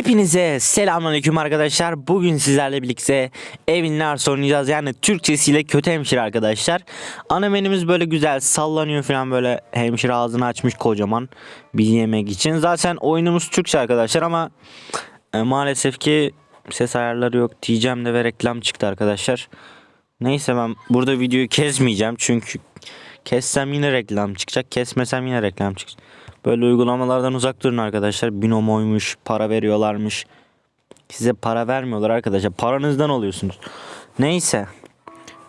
Hepinize selamünaleyküm arkadaşlar. Bugün sizlerle birlikte Evin Arsa oynayacağız. Yani Türkçesiyle kötü hemşire arkadaşlar. Ana menümüz böyle güzel sallanıyor falan böyle hemşire ağzını açmış kocaman bir yemek için. Zaten oyunumuz Türkçe arkadaşlar ama e, maalesef ki ses ayarları yok diyeceğim de ve reklam çıktı arkadaşlar. Neyse ben burada videoyu kesmeyeceğim çünkü kessem yine reklam çıkacak kesmesem yine reklam çıkacak. Böyle uygulamalardan uzak durun arkadaşlar. Binomoymuş, para veriyorlarmış. Size para vermiyorlar arkadaşlar. Paranızdan oluyorsunuz. Neyse.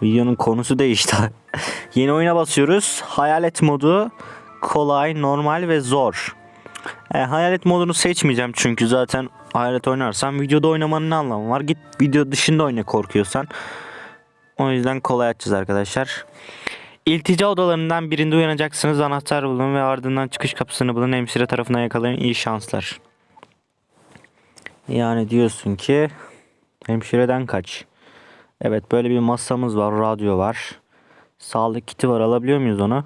Videonun konusu değişti. Yeni oyuna basıyoruz. Hayalet modu kolay, normal ve zor. E, hayalet modunu seçmeyeceğim çünkü zaten hayalet oynarsan videoda oynamanın ne anlamı var? Git video dışında oyna korkuyorsan. O yüzden kolay açacağız arkadaşlar. İltica odalarından birinde uyanacaksınız. Anahtar bulun ve ardından çıkış kapısını bulun. Hemşire tarafından yakalayın. İyi şanslar. Yani diyorsun ki hemşireden kaç. Evet böyle bir masamız var. Radyo var. Sağlık kiti var. Alabiliyor muyuz onu?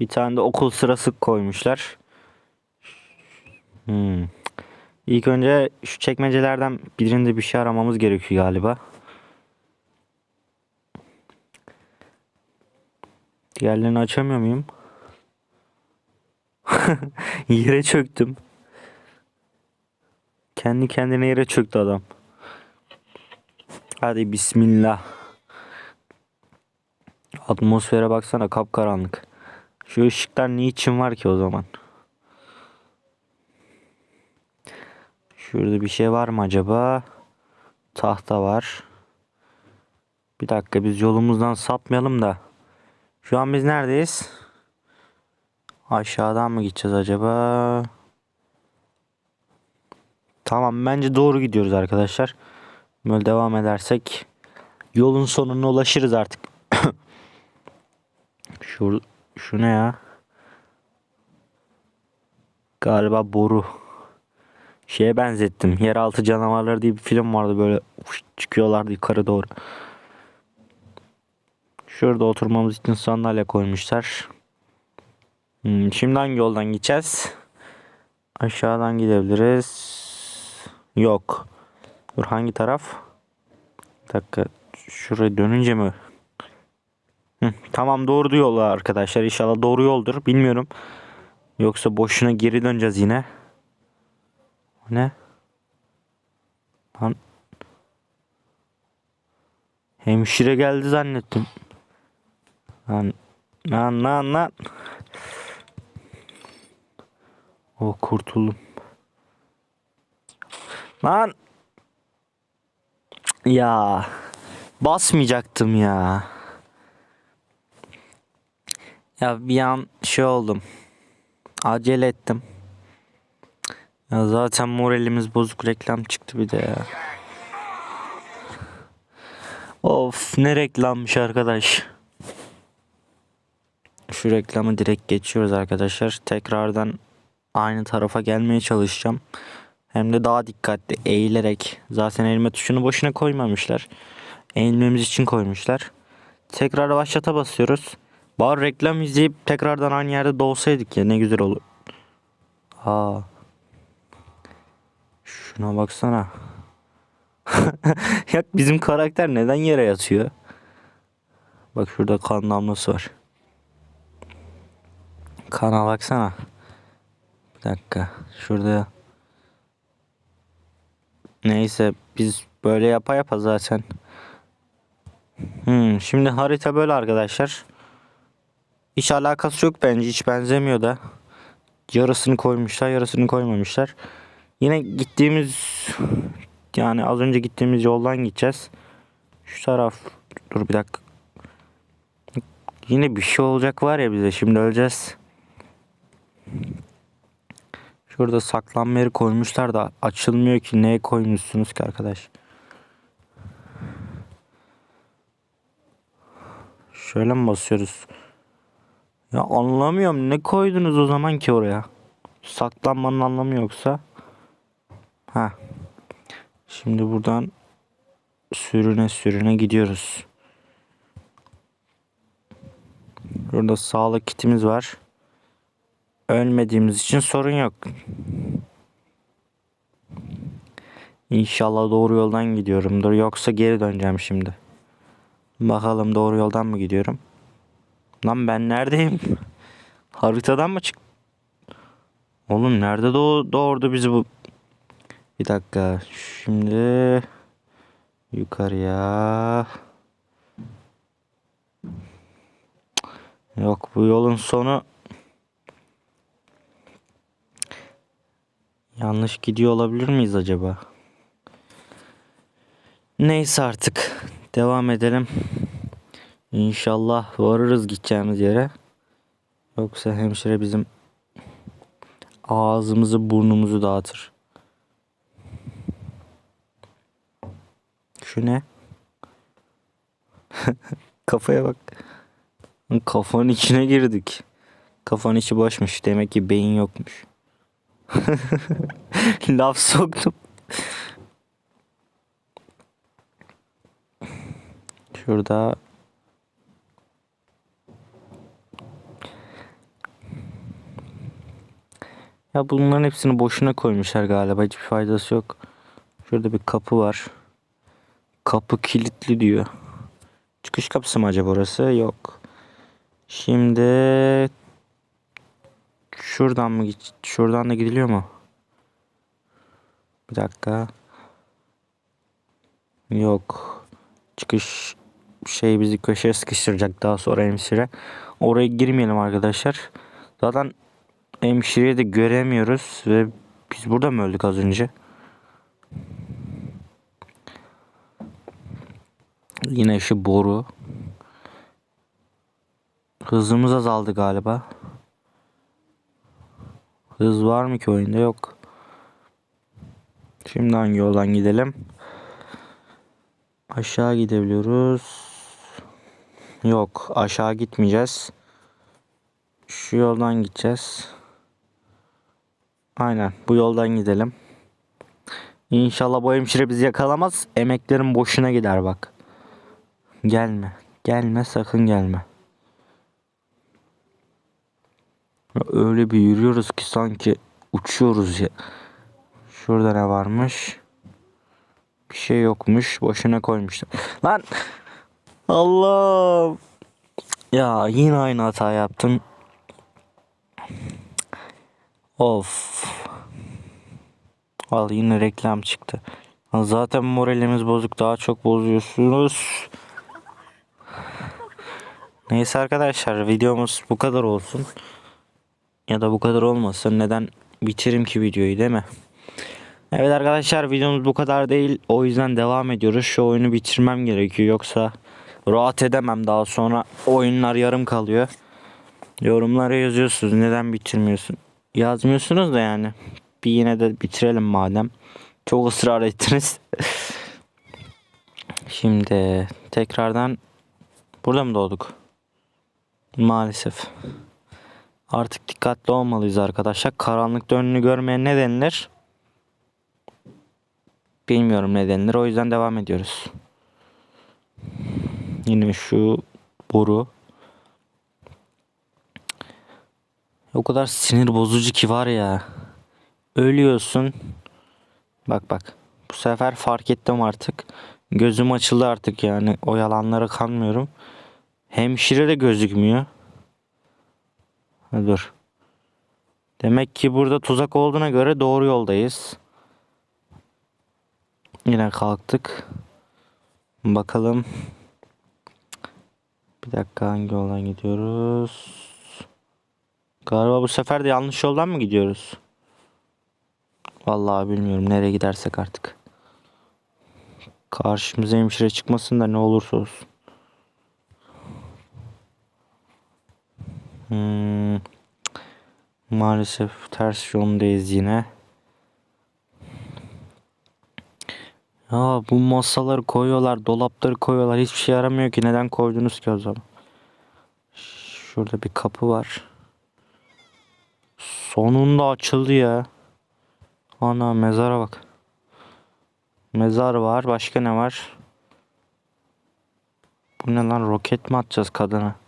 Bir tane de okul sırası koymuşlar. Hmm. İlk önce şu çekmecelerden birinde bir şey aramamız gerekiyor galiba. Diğerlerini açamıyor muyum? yere çöktüm. Kendi kendine yere çöktü adam. Hadi bismillah. Atmosfere baksana kapkaranlık. Şu ışıklar niçin var ki o zaman? Şurada bir şey var mı acaba? Tahta var. Bir dakika biz yolumuzdan sapmayalım da. Şu an biz neredeyiz? Aşağıdan mı gideceğiz acaba? Tamam bence doğru gidiyoruz arkadaşlar. Böyle devam edersek yolun sonuna ulaşırız artık. şu, şu ne ya? Galiba boru. Şeye benzettim. Yeraltı canavarları diye bir film vardı böyle çıkıyorlardı yukarı doğru. Şurada oturmamız için sandalye koymuşlar. Hmm, şimdi hangi yoldan gideceğiz? Aşağıdan gidebiliriz. Yok. Dur hangi taraf? Bir dakika. Şuraya dönünce mi? Hı, tamam doğru yol arkadaşlar. İnşallah doğru yoldur. Bilmiyorum. Yoksa boşuna geri döneceğiz yine. Ne? Lan. Hemşire geldi zannettim. Lan lan lan lan. O kurtuldum. Lan. Ya. Basmayacaktım ya. Ya bir an şey oldum. Acele ettim. Ya zaten moralimiz bozuk reklam çıktı bir de ya. Of ne reklammış arkadaş. Şu reklamı direkt geçiyoruz arkadaşlar. Tekrardan aynı tarafa gelmeye çalışacağım. Hem de daha dikkatli eğilerek. Zaten elime tuşunu boşuna koymamışlar. Eğilmemiz için koymuşlar. Tekrar başlata basıyoruz. Bari reklam izleyip tekrardan aynı yerde doğsaydık ya ne güzel olur. Aa. Şuna baksana. ya bizim karakter neden yere yatıyor? Bak şurada kan damlası var. Kana baksana. Bir dakika. Şurada. Neyse biz böyle yapa yapa zaten. Hmm, şimdi harita böyle arkadaşlar. Hiç alakası yok bence. Hiç benzemiyor da. Yarısını koymuşlar, yarısını koymamışlar. Yine gittiğimiz yani az önce gittiğimiz yoldan gideceğiz. Şu taraf dur bir dakika. Yine bir şey olacak var ya bize şimdi öleceğiz. Şurada saklanma yeri koymuşlar da açılmıyor ki. Neye koymuşsunuz ki arkadaş? Şöyle mi basıyoruz? Ya anlamıyorum. Ne koydunuz o zaman ki oraya? Saklanmanın anlamı yoksa. Ha. Şimdi buradan sürüne sürüne gidiyoruz. Burada sağlık kitimiz var ölmediğimiz için sorun yok. İnşallah doğru yoldan gidiyorumdur. Yoksa geri döneceğim şimdi. Bakalım doğru yoldan mı gidiyorum? Lan ben neredeyim? Haritadan mı çık? Oğlum nerede doğ doğurdu bizi bu? Bir dakika. Şimdi yukarıya. Yok bu yolun sonu yanlış gidiyor olabilir miyiz acaba? Neyse artık devam edelim. İnşallah varırız gideceğimiz yere. Yoksa hemşire bizim ağzımızı burnumuzu dağıtır. Şu ne? Kafaya bak. Kafanın içine girdik. Kafanın içi boşmuş. Demek ki beyin yokmuş. Laf soktum. Şurada Ya bunların hepsini boşuna koymuşlar galiba. Hiçbir faydası yok. Şurada bir kapı var. Kapı kilitli diyor. Çıkış kapısı mı acaba orası? Yok. Şimdi şuradan mı git? Şuradan da gidiliyor mu? Bir dakika. Yok. Çıkış şey bizi köşeye sıkıştıracak daha sonra hemşire. Oraya girmeyelim arkadaşlar. Zaten hemşireyi de göremiyoruz ve biz burada mı öldük az önce? Yine şu boru. Hızımız azaldı galiba. Hız var mı ki oyunda? Yok. Şimdi hangi yoldan gidelim? Aşağı gidebiliyoruz. Yok, aşağı gitmeyeceğiz. Şu yoldan gideceğiz. Aynen, bu yoldan gidelim. İnşallah bu hemşire bizi yakalamaz. Emeklerin boşuna gider bak. Gelme. Gelme sakın gelme. Ya Öyle bir yürüyoruz ki sanki uçuyoruz ya. Şurada ne varmış? Bir şey yokmuş. Boşuna koymuştum. Lan! Allah! Ya yine aynı hata yaptım. Of. Al yine reklam çıktı. Zaten moralimiz bozuk. Daha çok bozuyorsunuz. Neyse arkadaşlar videomuz bu kadar olsun. Ya da bu kadar olmasın. Neden bitirim ki videoyu değil mi? Evet arkadaşlar videomuz bu kadar değil. O yüzden devam ediyoruz. Şu oyunu bitirmem gerekiyor. Yoksa rahat edemem daha sonra. Oyunlar yarım kalıyor. Yorumlara yazıyorsunuz. Neden bitirmiyorsun? Yazmıyorsunuz da yani. Bir yine de bitirelim madem. Çok ısrar ettiniz. Şimdi tekrardan burada mı doğduk? Maalesef. Artık dikkatli olmalıyız arkadaşlar. Karanlıkta önünü görmeyen ne denilir? Bilmiyorum ne denilir. O yüzden devam ediyoruz. Yine şu boru. O kadar sinir bozucu ki var ya. Ölüyorsun. Bak bak. Bu sefer fark ettim artık. Gözüm açıldı artık yani. O yalanlara kanmıyorum. Hemşire de gözükmüyor. Dur. Demek ki burada tuzak olduğuna göre doğru yoldayız. Yine kalktık. Bakalım. Bir dakika hangi yoldan gidiyoruz? Galiba bu sefer de yanlış yoldan mı gidiyoruz? Vallahi bilmiyorum nereye gidersek artık. Karşımıza hemşire çıkmasın da ne olursa olsun. Hmm. Maalesef ters yolundayız yine. Ya bu masaları koyuyorlar, dolapları koyuyorlar. Hiçbir şey yaramıyor ki. Neden koydunuz ki o zaman? Şurada bir kapı var. Sonunda açıldı ya. Ana mezara bak. Mezar var. Başka ne var? Bu ne lan? Roket mi atacağız kadına?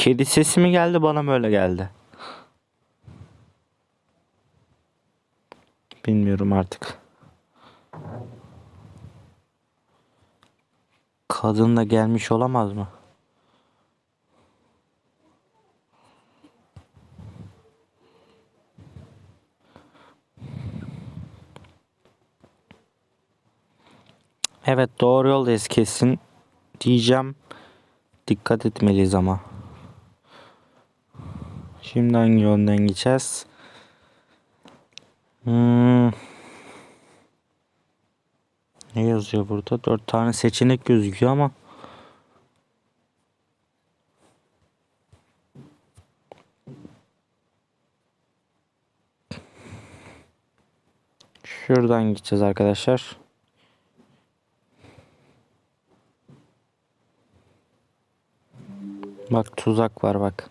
Kedi sesi mi geldi bana böyle geldi. bilmiyorum artık. Kadın da gelmiş olamaz mı? Evet doğru yoldayız kesin diyeceğim. Dikkat etmeliyiz ama. Şimdi hangi yönden gideceğiz? Hmm. Ne yazıyor burada? Dört tane seçenek gözüküyor ama. Şuradan gideceğiz arkadaşlar. Bak tuzak var bak.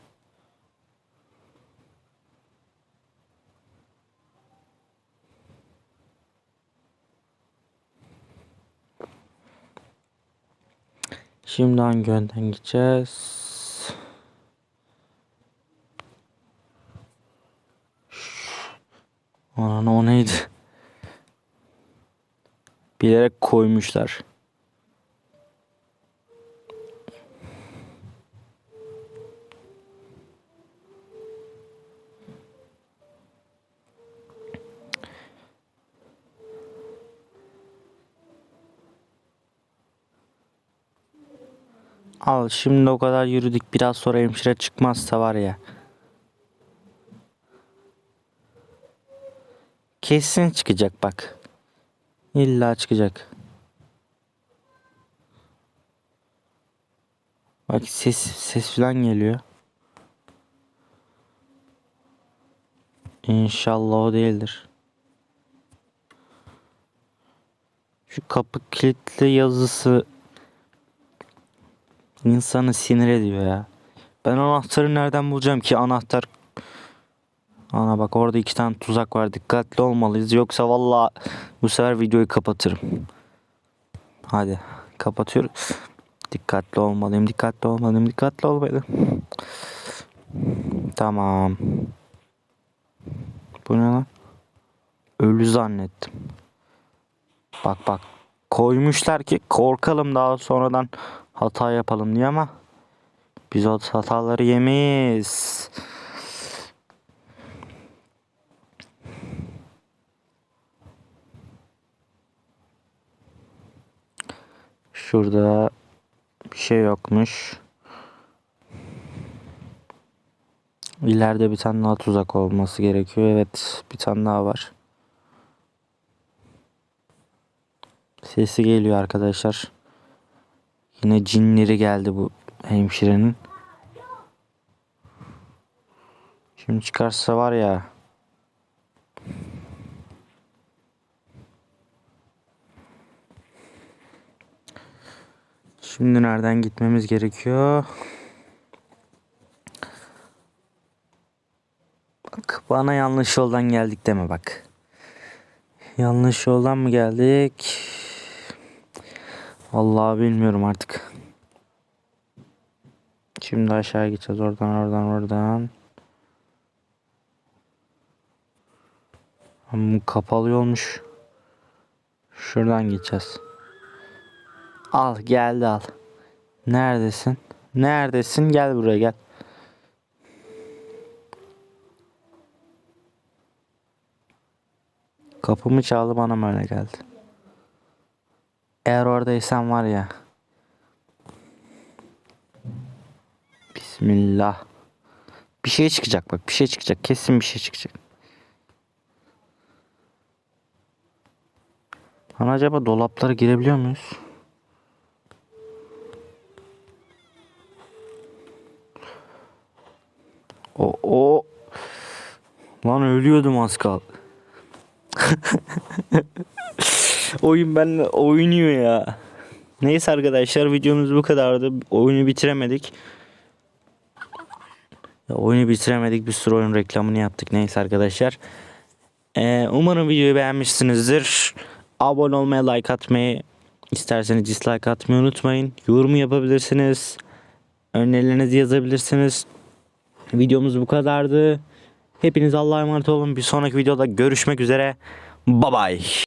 Şimdi hangi yönden gideceğiz? Ananı o neydi? Bilerek koymuşlar. Al şimdi o kadar yürüdük biraz sonra hemşire çıkmazsa var ya. Kesin çıkacak bak. İlla çıkacak. Bak ses ses falan geliyor. İnşallah o değildir. Şu kapı kilitli yazısı insanı sinir ediyor ya. Ben anahtarı nereden bulacağım ki anahtar Ana bak orada iki tane tuzak var. Dikkatli olmalıyız. Yoksa valla bu sefer videoyu kapatırım. Hadi kapatıyoruz. Dikkatli olmalıyım. Dikkatli olmalıyım. Dikkatli olmalıyım. Tamam. Bu ne lan? Ölü zannettim. Bak bak. Koymuşlar ki korkalım daha sonradan hata yapalım diye ama biz o hataları yemeyiz. Şurada bir şey yokmuş. İleride bir tane daha tuzak olması gerekiyor. Evet bir tane daha var. Sesi geliyor arkadaşlar. Yine cinleri geldi bu hemşirenin. Şimdi çıkarsa var ya. Şimdi nereden gitmemiz gerekiyor? Bak bana yanlış yoldan geldik deme bak. Yanlış yoldan mı geldik? Vallahi bilmiyorum artık. Şimdi aşağı gideceğiz oradan oradan oradan. Ama kapalı olmuş. Şuradan gideceğiz. Al geldi al. Neredesin? Neredesin? Gel buraya gel. Kapımı çaldı bana mı öyle geldi? Eğer oradaysan var ya. Bismillah. Bir şey çıkacak bak bir şey çıkacak. Kesin bir şey çıkacak. Hani acaba dolaplara girebiliyor muyuz? O o Lan ölüyordum az kal. Oyun benimle oynuyor ya. Neyse arkadaşlar videomuz bu kadardı. Oyunu bitiremedik. Ya, oyunu bitiremedik. Bir sürü oyun reklamını yaptık. Neyse arkadaşlar. Ee, umarım videoyu beğenmişsinizdir. Abone olmaya, like atmayı, isterseniz dislike atmayı unutmayın. Yorum yapabilirsiniz. Önerilerinizi yazabilirsiniz. Videomuz bu kadardı. Hepiniz Allah'a emanet olun. Bir sonraki videoda görüşmek üzere. Bye bye.